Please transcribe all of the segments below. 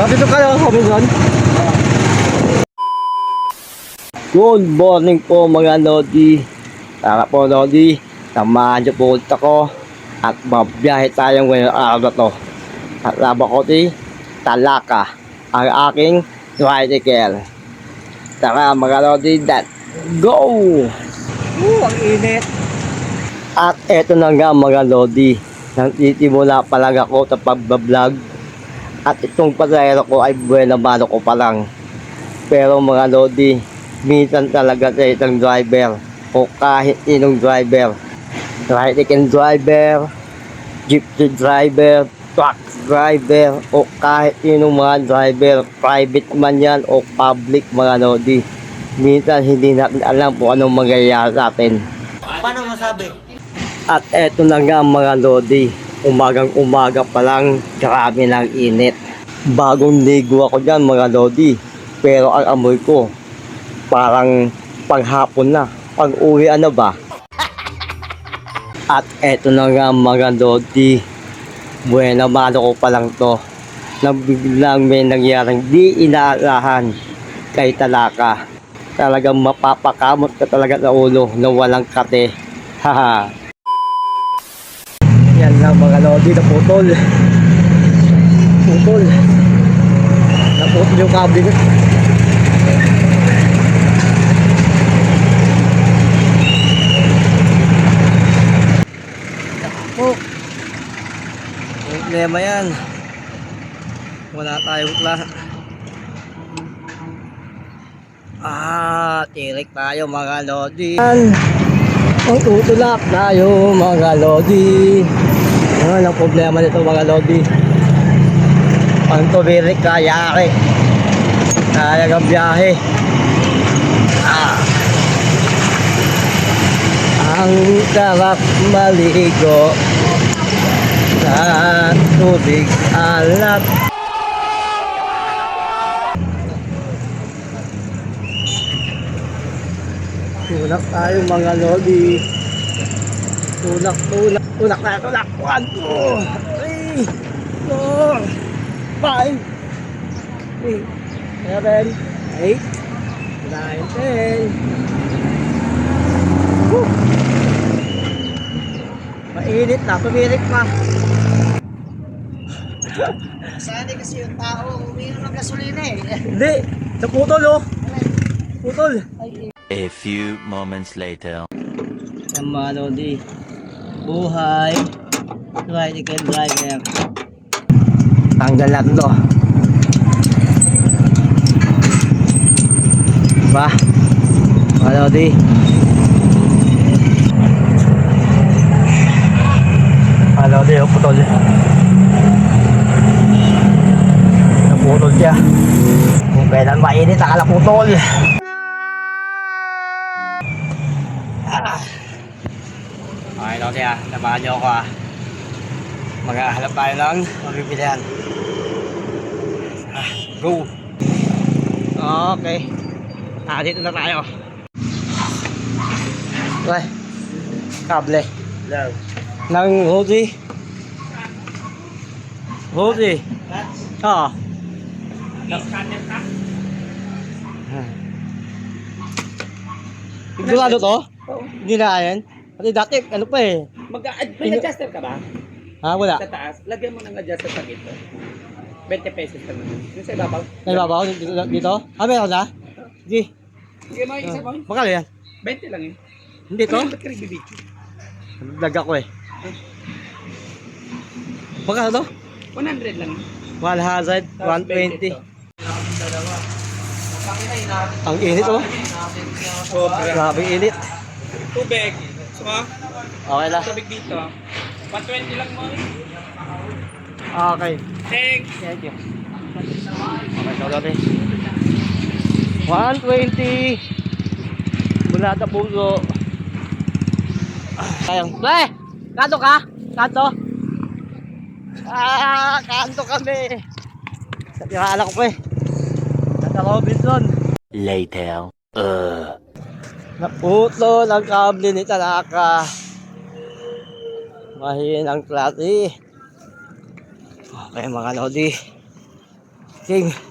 Dito ka lang, Robinson. Good morning po mga Lodi. Tara po Lodi, samahan niyo po ulit ako at mabiyahe tayo ngayong araw na to. At laba ko ti Talaka, ang aking tricycle. Tara mga Lodi, that go! Oo, ang init. At eto na nga mga Lodi, nagtitimula pa lang ako sa pagbablog. At itong pasahero ko ay buena mano ko pa lang. Pero mga Lodi, minsan talaga sa isang driver o kahit inong driver, tricycle driver, jeepney driver, truck driver o kahit inong mga driver, private man yan o public mga Lodi. Minsan hindi natin alam kung anong mangyayari sa atin. Paano masabi? At eto na nga mga Lodi, umagang umaga pa lang, grabe ng init. Bagong ligo ako dyan mga Lodi, pero ang amoy ko, parang panghapon na, pag uwi ano ba? At eto na nga mga Lodi, buena mano ko pa lang to, na biglang may nangyaring di inaasahan kay Talaka. Talagang mapapakamot ka talaga sa ulo na walang kate. Haha. Yan lang mga lodi, naputol. Putol. Naputol yung kable ko. Oh. Problema yan. Wala tayong kla. Ah, tirik tayo mga lodi. Ang tutulak tayo mga lodi. Ano ang problema nito mga lodi? Ang tubirik kayari. Kaya ng biyahe. Ah. Ang sarap maligo sa tubig alat. Tulak tayo mga lodi. Tulak, tulak, tulak na, tulak. One, two, three, four, five, six, seven, eight, nine, ten. Woo! Mainit na, tumirik pa. Sana kasi yung tao umiinom ng gasolina eh. Hindi, naputol oh. Putol. A few moments later. Ang mga lodi. Buhay. Tricycle driver. Tanggal natin to. Ba? Lodi. Mga lodi, oh, putol. Naputol siya. Kung kailan mainit, akala putol. Okay, Samahan niyo ako ah. Maghahanap tayo ng mabibilihan. Ah, go! Okay. Ah, dito na tayo. Okay. Kable. Love. Nang hoodie. Hoodie. Oo. Sigurado to? Hindi na yan? Kasi dati, ano pa eh. Mag may adjuster ka ba? Ha, wala. Sa taas, lagyan mo ng adjuster sa gito. 20 pesos ka naman. Yung sa ibabaw. May babaw dito? dito? Ah, meron na? Sige. Sige mo, isa mo. Makalo yan? 20 lang eh. Hindi to? Ba't ka nagbibidyo? Vlog ako eh. Magkano to? 100 lang. 100, Tapos 120. 20 to. Ang init oh. Sobra. Grabe init. Tubig. Suma, Okay na. tubig dito. 120 lang mo. Okay. Thanks. Thank you. Okay, so dati. 120. Mula sa puso. Sayang. Pre! Kanto ka? Kanto? Ah, kanto kami. Sa tirahala ko pa eh. Sa Robinson. Later. Uh. Naputol ang kable ni Tanaka. Mahinang klase. Okay mga lodi. parking.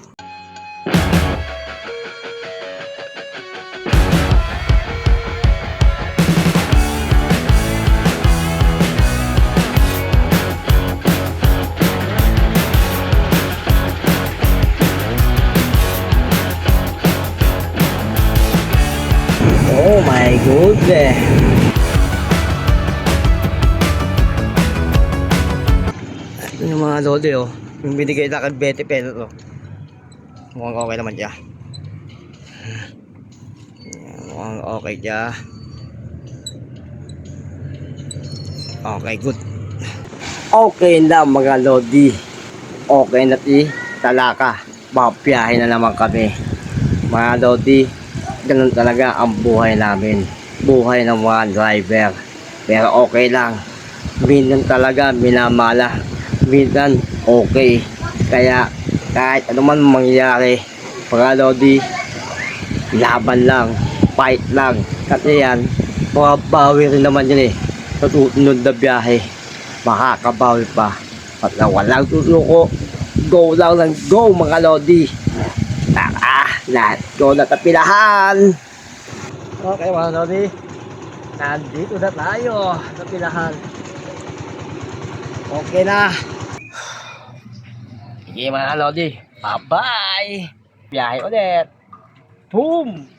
Goodness. Ito yung mga lodi oh. Yung binigay na kay Betty pesos oh. Mukhang okay naman siya. Mukhang okay siya. Okay, good. Okay na mga lodi. Okay na ti. Talaka. Papiyahin na naman kami. Mga lodi, ganun talaga ang buhay namin. Buhay ng mga driver. Pero okay lang. Minsan talaga minamala. Minsan okay. Kaya kahit ano man mangyari, mga lodi, laban lang, fight lang. Kasi yan, mababawi rin naman yun eh. Sa susunod na biyahe, makakabawi pa. At na walang susuko, go lang ng go mga lodi. Let's go na tapilahan. Okay mga lodi, nandito na tayo sa pilahan. Okay na. Sige mga lodi, bye-bye. Biyahe ulit. Boom!